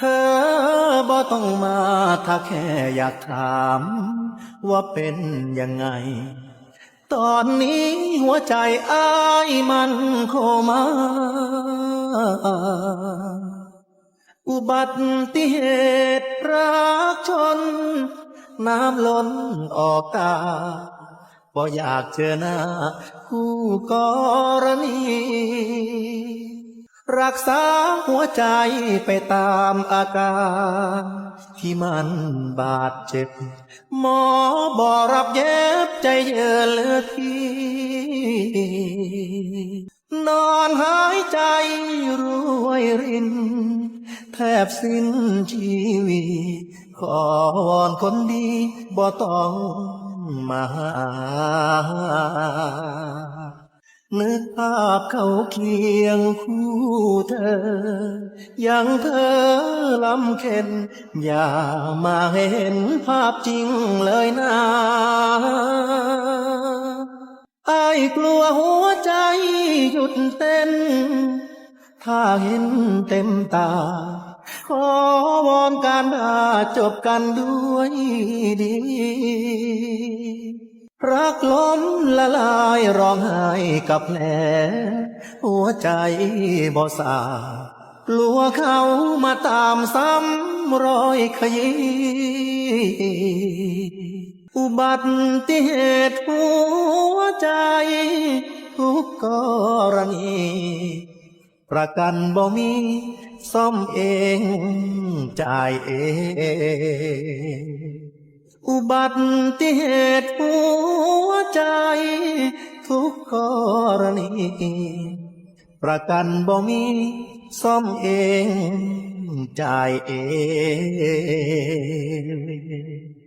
เธอบ่ต้องมาถ้าแค่อยากถาม ว่าเป็นยังไง ตอนนี้หัวใจอ้ายมันโคมาอุบัติเหตุรักชน น้ำล้นออกตาบ่อยากเจอหน้าคู่กรณี รักษาหัวใจไปตามอาการ ที่มันบาดเจ็บ หมอบอรับเย็บใจเยือเลือที่นอนหายใจรวยริน แทบสิ้นชีวิตขอวอนคนดีบ่ต้องมา นึกภาพเขาเคียงคู่เธอ ยังเธอลำเค็น อย่ามาเห็นภาพจริงเลยนะไอ้กลัวหัวใจหยุดเต้น ถ้าเห็นเต็มตา ขอวอนการดาจบกันด้วยดี รักล้มละลายร้องไห้กับแผลหัวใจบ่สากลัวเขามาตามซ้ำรอยขยี้อุบัติเหตุหัวใจทุกกรณี ประกันบ่มีซ่อมเอง จ่ายเอง อุบัติเหตุหัวใจ ทุกกรณี ประกันบ่มีซ่อมเอง จ่ายเอง